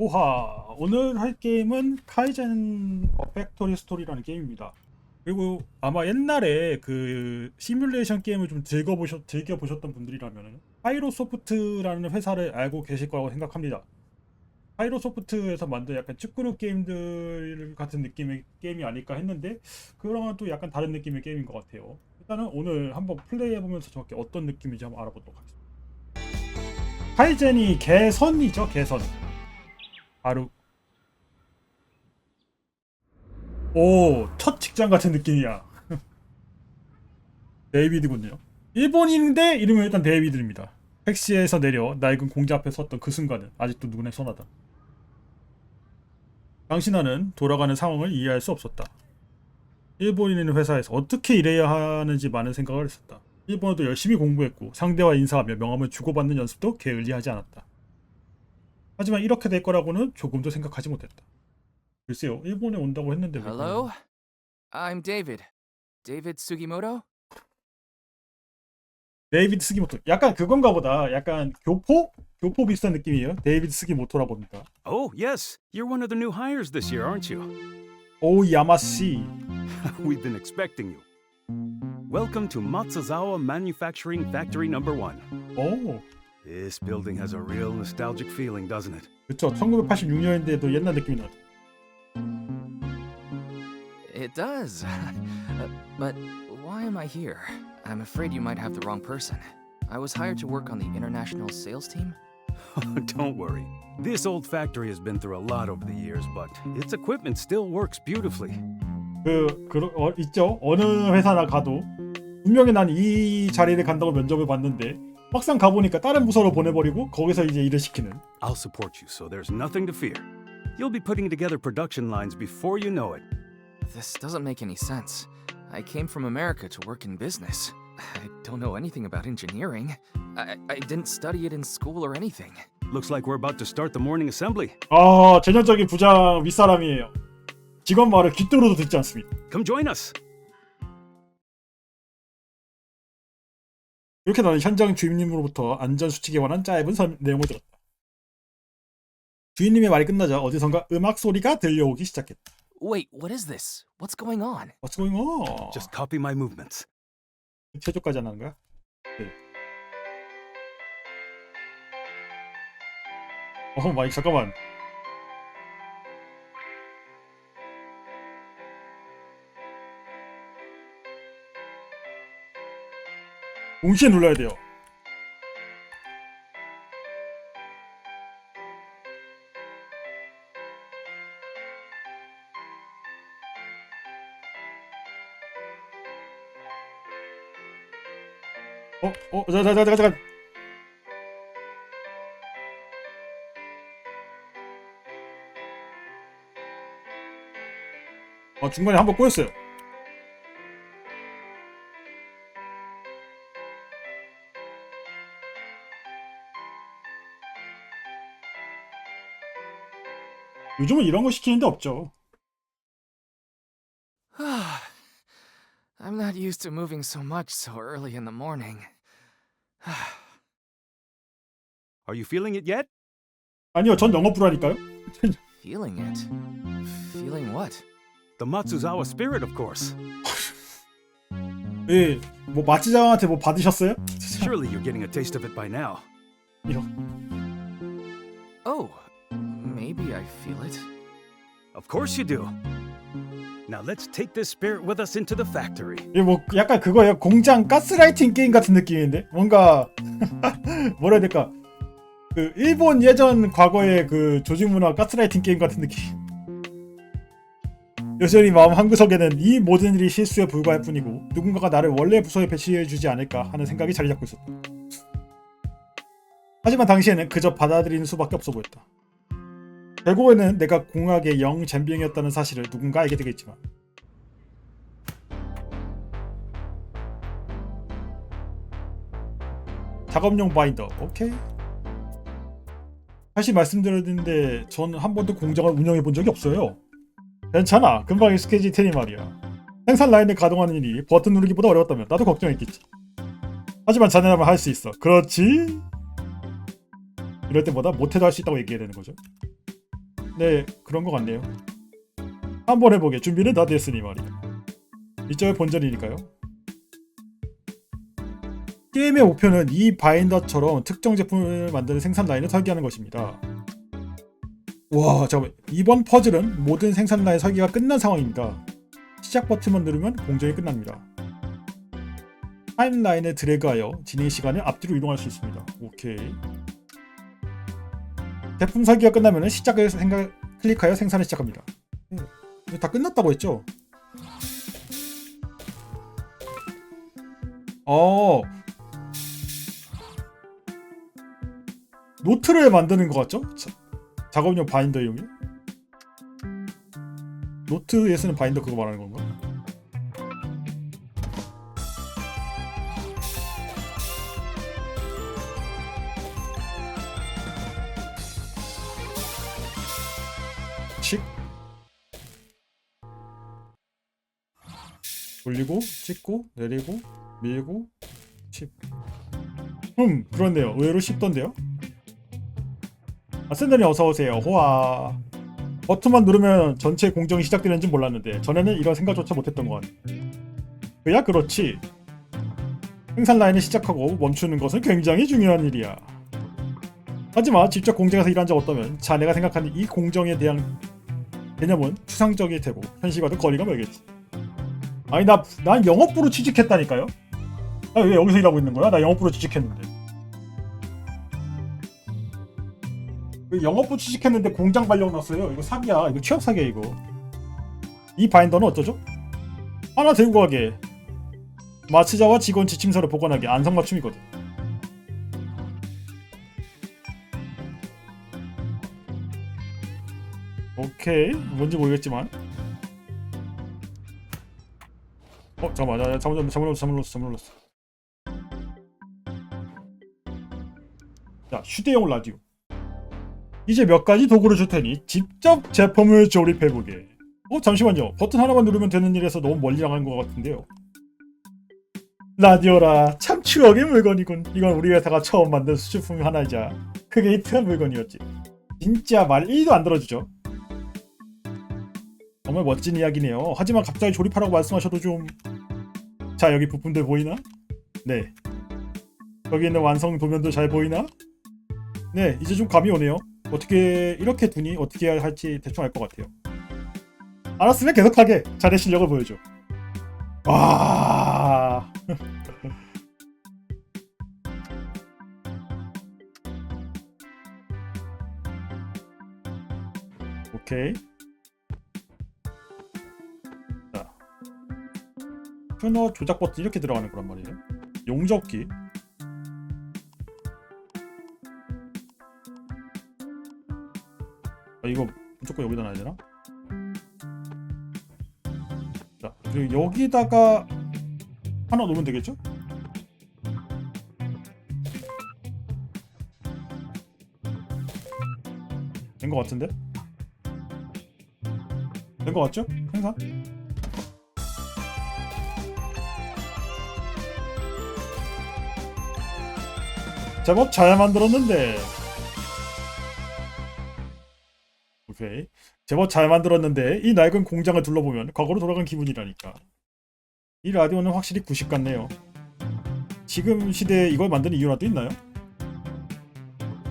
오하 오늘 할 게임은 카이젠 팩토리 스토리라는 게임입니다. 그리고 아마 옛날에 그 시뮬레이션 게임을 좀 즐겨보셨, 즐겨보셨던 분들이라면 파이로소프트라는 회사를 알고 계실 거라고 생각합니다. 파이로소프트에서 만든 약간 쭈꾸루 게임들 같은 느낌의 게임이 아닐까 했는데 그랑은 또 약간 다른 느낌의 게임인 것 같아요. 일단은 오늘 한번 플레이해보면서 정확히 어떤 느낌인지 한번 알아보도록 하겠습니다. 카이젠이 개선이죠, 개선. 바로 오, 첫 직장 같은 느낌이야. 데이비드군요. 일본인인데 이름은 일단 데이비드입니다. 택시에서 내려 낡은 공자 앞에 섰던 그 순간은 아직도 눈에 선하다. 당신아는 돌아가는 상황을 이해할 수 없었다. 일본인인 회사에서 어떻게 일해야 하는지 많은 생각을 했었다. 일본어도 열심히 공부했고 상대와 인사하며 명함을 주고받는 연습도 게을리하지 않았다. 하지만 이렇게 될 거라고는 조금도 생각하지 못했다. 글쎄요, 일본에 온다고 했는데 왜 Hello? I'm David. David Sugimoto? 데이비드 스기모토 약간 그건가 보다. 약간 교포? 교포 비슷한 느낌이에요. 데이비드 스기모토라고 합니다. Oh, yes. You're one of the new hires this year, aren't you? 오 야마씨. We've been expecting you. Welcome to Matsuzawa Manufacturing Factory Number 1. 오, This building has a real nostalgic feeling, doesn't it? 그쵸. 1986년인데도 옛날 느낌이 나죠. It does. Uh, but why am I here? I'm afraid you might have the wrong person. I was hired to work on the international sales team. Don't worry. This old factory has been through a lot over the years, but its equipment still works beautifully. 그, 그 어, 있죠. 어느 회사나 가도 분명히 난 이 자리를 간다고 면접을 봤는데 막상 가보니까 다른 부서로 보내버리고 거기서 이제 일을 시키는. I'll support you, so there's nothing to fear. You'll be putting together production lines before you know it. This doesn't make any sense. I came from America to work in business. I don't know anything about engineering. I, I didn't study it in school or anything. Looks like we're about to start the morning assembly. 아, 전형적인 부장 윗사람이에요. 직원 말을 귀뚜로도 듣지 않습니다. Come join us. 이렇게 나는 현장 주임님으로부터 안전 수칙에 관한 짧은 설- 내용을 들었다. 주인님의 말이 끝나자 어디선가 음악 소리가 들려오기 시작했다. Wait, what is this? What's going on? What's going on? Just copy my movements. 최저까지 안 하는 거야? 네. 어, 마이크 잠깐만. 동시에 눌러야 돼요. 어, 어, 자, 자, 자, 자, 잠깐. 어, 중간에 한 번 꼬였어요. 요즘은 이런 거 시키는 데 없죠. I'm not used to moving so much so early in the morning. Are you feeling it yet? 아니요, 전 영업부라니까요. Feeling it? Feeling what? The Matsuzawa spirit, of course. 예, 뭐 마치장한테 뭐 받으셨어요? Surely you're getting a taste of it by now. 이거. I feel it. Of course you do. Now let's take this spirit with us into the factory. 이게 뭐 약간 그거예요. 공장 가스라이팅 게임 같은 느낌인데 뭔가 뭐라 해야 될까? 그 일본 예전 과거의 그 조직 문화 가스라이팅 게임 같은 느낌. 여전히 마음 한구석에는 이 모든 일이 실수에 불과할 뿐이고 누군가가 나를 원래 부서에 배치해 주지 않을까 하는 생각이 자리 잡고 있었다. 하지만 당시에는 그저 받아들이는 수밖에 없어 보였다. 결국에는 내가 공학의 영 잼병이었다는 사실을 누군가 알게 되겠지만. 작업용 바인더. 오케이. 다시 말씀드렸는데 전 한 번도 공장을 운영해 본 적이 없어요. 괜찮아. 금방 익숙해질 테니 말이야. 생산 라인을 가동하는 일이 버튼 누르기보다 어려웠다면 나도 걱정했겠지. 하지만 자네라면 할 수 있어. 그렇지? 이럴 때보다 못해도 할 수 있다고 얘기해야 되는 거죠 네 그런 것 같네요. 한번 해보게 준비는 다 됐으니 말이야. 이쪽에 본전이니까요. 게임의 목표는 이 바인더처럼 특정 제품을 만드는 생산 라인을 설계하는 것입니다. 와, 잠깐 이번 퍼즐은 모든 생산 라인 설계가 끝난 상황입니다. 시작 버튼만 누르면 공정이 끝납니다. 타임라인을 드래그하여 진행 시간을 앞뒤로 이동할 수 있습니다. 오케이. 제품 설계가 끝나면 시작을 생각, 클릭하여 생산을 시작합니다. 음, 이거 다 끝났다고 했죠? 어. 노트를 만드는 것 같죠? 자, 작업용 바인더용이? 노트에 쓰는 바인더 그거 말하는 건가? 돌리고 찍고 내리고 밀고 칩. 음 그렇네요. 의외로 쉽던데요. 아 샌더님 어서 오세요. 호아. 버튼만 누르면 전체 공정이 시작되는지 몰랐는데 전에는 이런 생각조차 못했던 것. 그야 그렇지. 생산 라인을 시작하고 멈추는 것은 굉장히 중요한 일이야. 하지만 직접 공장에서 일한 적 없다면 자네가 생각하는 이 공정에 대한 개념은 추상적일 테고 현실과도 거리가 멀겠지. 아니 나 난 영업부로 취직했다니까요. 나 왜 여기서 일하고 있는 거야? 나 영업부로 취직했는데. 그 영업부 취직했는데 공장 발령 났어요. 이거 사기야. 이거 취업 사기야 이거. 이 바인더는 어쩌죠? 하나 들고 가게. 마취자와 직원 지침서를 보관하게 안성맞춤이거든. 오케이 뭔지 모르겠지만 어 잠깐만 눌렀어 잘못 눌렀어 잘못 눌렀어 자 휴대용 라디오. 이제 몇 가지 도구를 줄 테니 직접 제품을 조립해보게. 어 잠시만요. 버튼 하나만 누르면 되는 일에서 너무 멀리 나간 것 같은데요. 라디오라 참 추억의 물건이군. 이건 우리 회사가 처음 만든 수출품 하나이자 크게 히트한 물건이었지. 진짜 말 1도 안 들어주죠. 정말 멋진 이야기네요. 하지만 갑자기 조립하라고 말씀하셔도 좀... 자, 여기 부품들 보이나? 네. 여기 있는 완성 도면도 잘 보이나? 네, 이제 좀 감이 오네요. 어떻게 이렇게 두니 어떻게 할지 대충 알 것 같아요. 알았으면 계속하게 자네 실력을 보여줘. 와. 오케이. 튜너 조작 버튼 이렇게 들어가는 거란 말이에요. 용접기. 아, 이거 무조건 여기다 놔야 되나? 자, 그리고 여기다가 하나 놓으면 되겠죠? 된거 같은데? 된거 같죠? 생산? 제법 잘 만들었는데. 오케이. 제법 잘 만들었는데 이 낡은 공장을 둘러보면 과거로 돌아간 기분이라니까. 이 라디오는 확실히 구식 같네요. 지금 시대에 이걸 만드는 이유라도 있나요?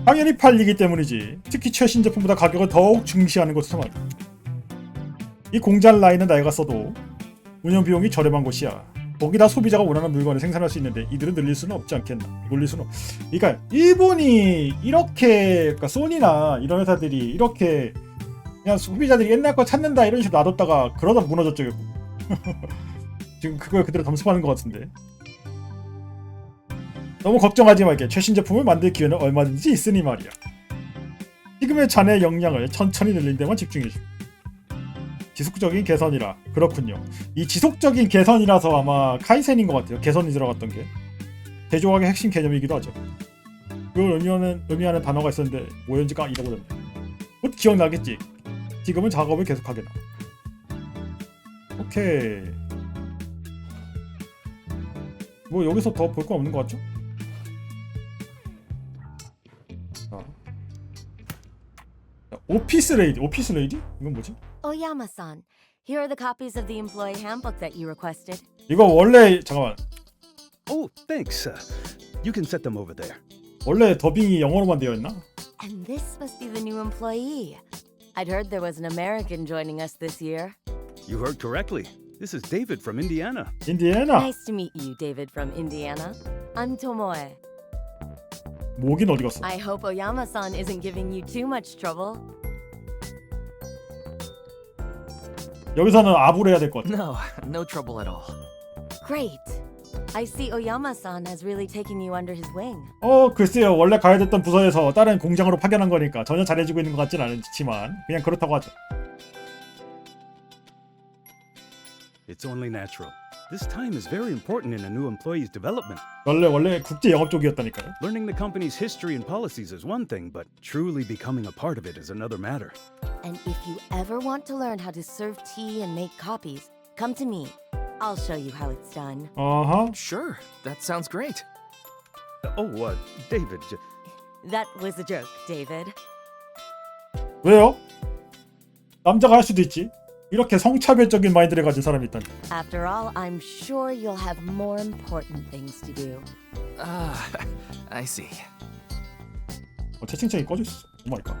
당연히 팔리기 때문이지. 특히 최신 제품보다 가격을 더욱 중시하는 것에서 말이야. 이 공장 라인은 낡았어도 운영 비용이 저렴한 곳이야 거기다 소비자가 원하는 물건을 생산할 수 있는데 이들은 늘릴 수는 없지 않겠나? 놀릴 수는 없... 그러니까 일본이 이렇게 그러니까 소니나 이런 회사들이 이렇게 그냥 소비자들이 옛날 거 찾는다 이런 식으로 놔뒀다가 그러다 무너졌죠 결국. 지금 그걸 그대로 담습하는 것 같은데. 너무 걱정하지 말게. 최신 제품을 만들 기회는 얼마든지 있으니 말이야. 지금의 자네 역량을 천천히 늘린 데만 집중해줘 지속적인 개선이라 그렇군요. 이 지속적인 개선이라서 아마 카이센인 것 같아요. 개선이 들어갔던 게 제조학의 핵심 개념이기도 하죠. 그걸 의미하는 의미하는 단어가 있었는데 뭐였는지가 잊어버렸네. 곧 기억나겠지. 지금은 작업을 계속하게나. 오케이. 뭐 여기서 더 볼 거 없는 것 같죠? 오피스 레이디 오피스 레이디? 이건 뭐지? Oyama-san, here are the copies of the employee handbook that you requested. 이거 원래 잠깐만 Oh, thanks. Uh, you can set them over there. 원래 더빙이 영어로만 되어 있나? And this must be the new employee. I'd heard there was an American joining us this year. You heard correctly. This is David from Indiana. 인디애나 Nice to meet you, David from Indiana. I'm Tomoe. 모긴 어디 갔어? I hope Oyama-san isn't giving you too much trouble. 여기서는 아부를 해야 될 것 같아. No, no trouble at all. Great. I see Oyama-san has really taken you under his wing. 어 글쎄요 원래 가야 됐던 부서에서 다른 공장으로 파견한 거니까 전혀 잘해주고 있는 것 같진 않지만 그냥 그렇다고 하죠. It's only natural. This time is very important in a new employee's development. 원래 원래 국제 영업 쪽이었다니까요. Learning the company's history and policies is one thing, but truly becoming a part of it is another matter. And if you ever want to learn how to serve tea and make copies, come to me. I'll show you how it's done. 아하 Sure, that sounds great. Oh, uh, David, j- That was a joke, David. 왜요? 남자가 할 수도 있지. 이렇게 성차별적인 마인드를 가진 사람이 있다니. After all, I'm sure you'll have more important things to do. Ah, I see. 어, 채팅창이 꺼져 있어. 오 마이 갓.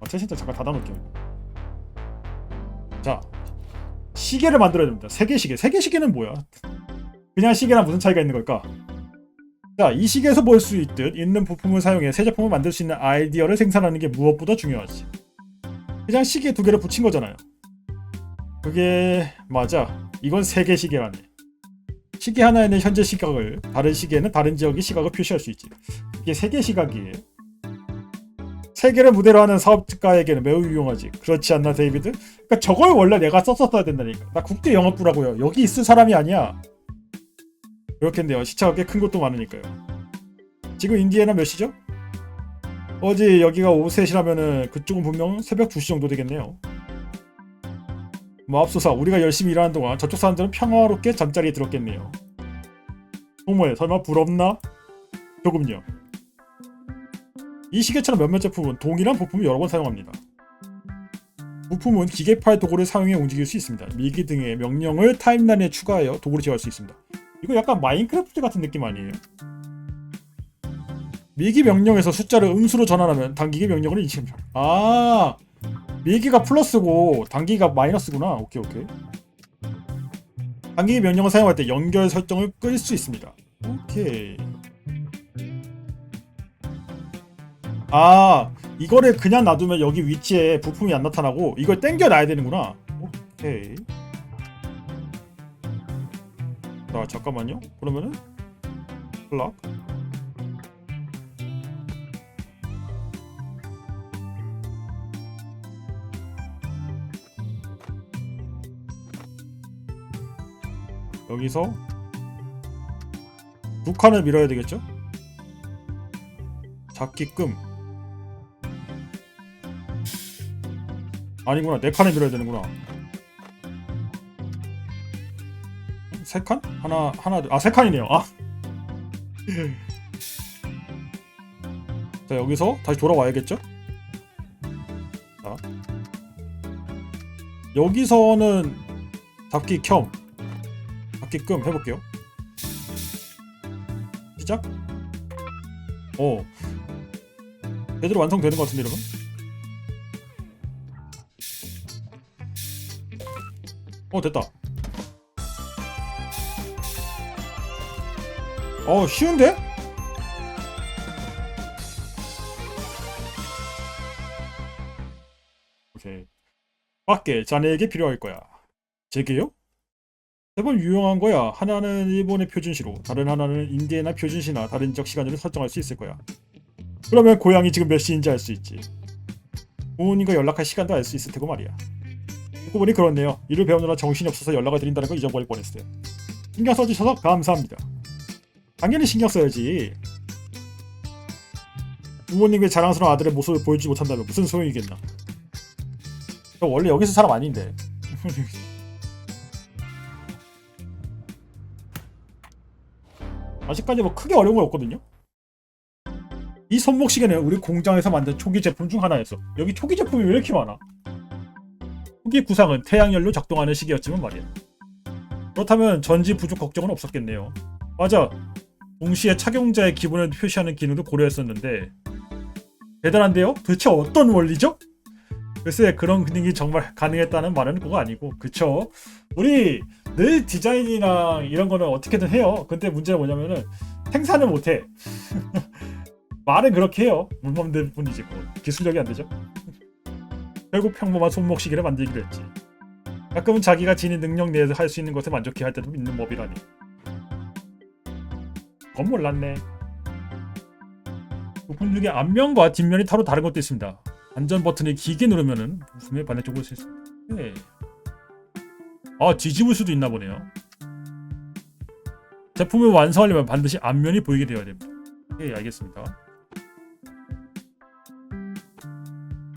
어, 채팅창 잠깐 닫아놓을게요. 자, 시계를 만들어야 됩니다. 세계 시계. 세계 시계는 뭐야? 그냥 시계랑 무슨 차이가 있는 걸까? 자, 이 시계에서 볼 수 있듯 있는 부품을 사용해 새 제품을 만들 수 있는 아이디어를 생산하는 게 무엇보다 중요하지. 그냥 시계 두 개를 붙인 거잖아요. 그게 맞아. 이건 세계 시계라네. 시계 하나에는 현재 시각을, 다른 시계는 다른 지역의 시각을 표시할 수 있지. 이게 세계 시각이에요. 세계를 무대로 하는 사업가에게는 매우 유용하지. 그렇지 않나, 데이비드? 그러니까 저걸 원래 내가 썼었어야 된다니까. 나 국제 영업부라고요. 여기 있을 사람이 아니야. 그렇겠네요. 시차가 꽤큰 곳도 많으니까요. 지금 인디애나 몇 시죠? 어제 여기가 오후 3시라면은 그쪽은 분명 새벽 2시 정도 되겠네요. 뭐 앞서서 우리가 열심히 일하는 동안 저쪽 사람들은 평화롭게 잠자리에 들었겠네요. 어머에 설마 부럽나? 조금요. 이 시계처럼 몇몇 제품은 동일한 부품을 여러 번 사용합니다. 부품은 기계파의 도구를 사용해 움직일 수 있습니다. 미기 등의 명령을 타임라인에 추가하여 도구를 제어할 수 있습니다. 이거 약간 마인크래프트 같은 느낌 아니에요? 미기 명령에서 숫자를 음수로 전환하면 단기기 명령을 인식합니다. 아, 미기가 플러스고 단기가 마이너스구나. 오케이 오케이. 단기 명령을 사용할 때 연결 설정을 끌 수 있습니다. 오케이. 아 이거를 그냥 놔두면 여기 위치에 부품이 안 나타나고 이걸 땡겨 놔야 되는구나. 오케이. 자 잠깐만요. 그러면은 클락. 여기서 두 칸을 밀어야 되겠죠? 잡기끔 아니구나 네 칸을 밀어야 되는구나 세 칸? 하나 하나 아세 칸이네요 아. 자 여기서 다시 돌아와야겠죠? 자 여기서는 잡기 켬 잡기끔 해볼게요. 시작. 어. 제대로 완성되는 것 같은데 이러면 어 됐다. 어 쉬운데? 오케이. 밖에 자네에게 필요할 거야. 제게요? 세번 유용한 거야 하나는 일본의 표준시로 다른 하나는 인디애나 표준시나 다른 지역 시간으로 설정할 수 있을 거야 그러면 고향이 지금 몇 시인지 알 수 있지. 부모님과 연락할 시간도 알 수 있을 테고 말이야. 듣고 보니 그렇네요. 일을 배우느라 정신이 없어서 연락을 드린다는 걸 잊어버릴 뻔했어요. 신경 써주셔서 감사합니다. 당연히 신경 써야지. 부모님의 자랑스러운 아들의 모습을 보여주지 못한다면 무슨 소용이겠나. 저 원래 여기서 사람 아닌데. 아직까지 뭐 크게 어려운 건 없거든요. 이 손목시계는 우리 공장에서 만든 초기 제품 중 하나였어. 여기 초기 제품이 왜 이렇게 많아? 초기 구상은 태양열로 작동하는 시계였지만 말이야. 그렇다면 전지 부족 걱정은 없었겠네요. 맞아. 동시에 착용자의 기분을 표시하는 기능도 고려했었는데 대단한데요? 도대체 어떤 원리죠? 글쎄 그런 기능이 정말 가능했다는 말은 그거 아니고 그쵸? 우리 늘 디자인이나 이런 거는 어떻게든 해요. 근데 문제는 뭐냐면은 생산을 못 해. 말은 그렇게 해요. 물맘대로 뿐이지 뭐 기술력이 안 되죠. 결국 평범한 손목시계를 만들기로 했지. 가끔은 자기가 지닌 능력 내에서 할 수 있는 것에 만족해 할 때도 있는 법이라니. 그건 몰랐네. 부품 중에 앞면과 뒷면이 타로 다른 것도 있습니다. 안전 버튼을 길게 누르면은 부품의 반대쪽으로 쓸 수. 네. 아 뒤집을 수도 있나 보네요. 제품을 완성하려면 반드시 앞면이 보이게 되어야 됩니다. 예, 알겠습니다.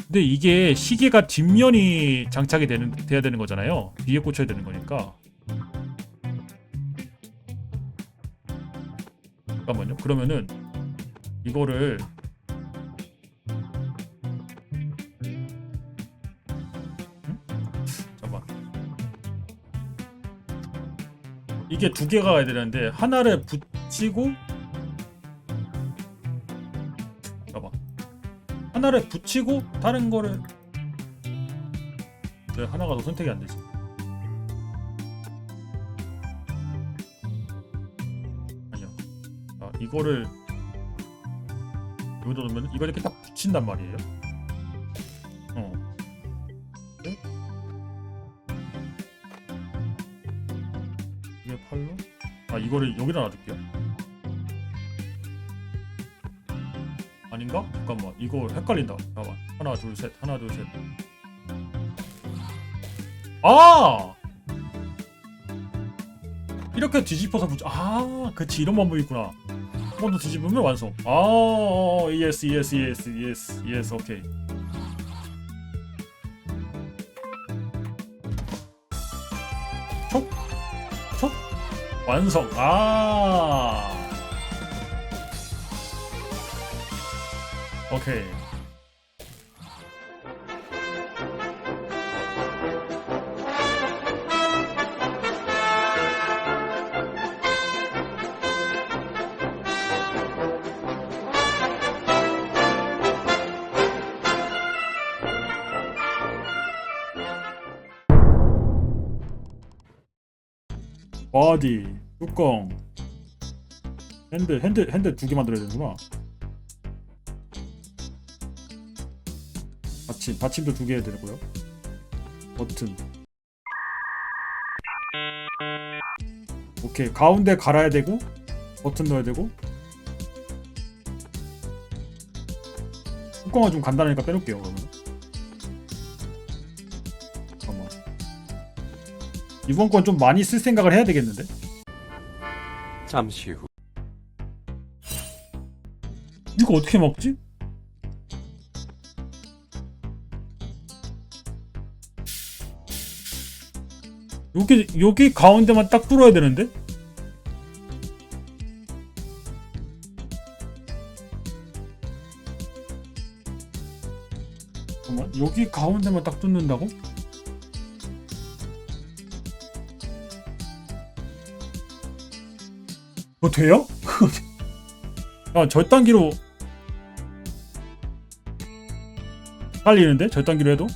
근데 이게 시계가 뒷면이 장착이 되는 돼야 되는 거잖아요. 뒤에 꽂혀야 되는 거니까. 잠깐만요. 그러면은 이거를 이게 두 개가 가야 되는데 하나를 붙이고 잠깐만. 하나를 붙이고 다른 거를 왜 하나가 더 선택이 안 되지? 아니야. 아, 이거를 여기다 놓으면 이걸 이렇게 딱 붙인단 말이에요. 아 이거를 여기다 놔둘게요. 아닌가? 잠깐만 이거 헷갈린다. 잠깐만 하나 둘 셋 하나 둘 셋. 아 이렇게 뒤집어서 붙여. 아 그치 이런 방법이 있구나. 한 번 더 뒤집으면 완성. 아, 어, yes, yes, yes, yes, yes, 오케이. 완성. 아, 오케이. 바디, 뚜껑, 핸들, 핸들, 핸들 두 개 만들어야 되는구나. 받침, 받침도 두 개 해야 되고요. 버튼. 오케이, 가운데 갈아야 되고, 버튼 넣어야 되고. 뚜껑은 좀 간단하니까 빼놓을게요, 그러면. 잠깐만. 이번 건 좀 많이 쓸 생각을 해야 되겠는데? 잠시 후. 이거 어떻게 먹지? 여기 여기 가운데만 딱 뚫어야 되는데? 잠깐만 여기 가운데만 딱 뚫는다고? 뭐 돼요? 야 절단기로 빨리는데 절단기로 해도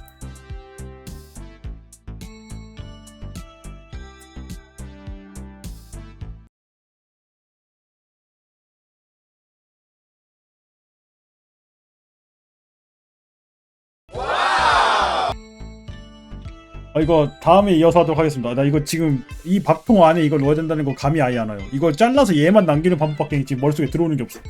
아 이거 다음에 이어서 하도록 하겠습니다. 나 이거 지금 이 밥통 안에 이걸 넣어야 된다는 거 감이 아예 안 와요. 이걸 잘라서 얘만 남기는 방법밖에 지금 머릿속에 들어오는 게 없어.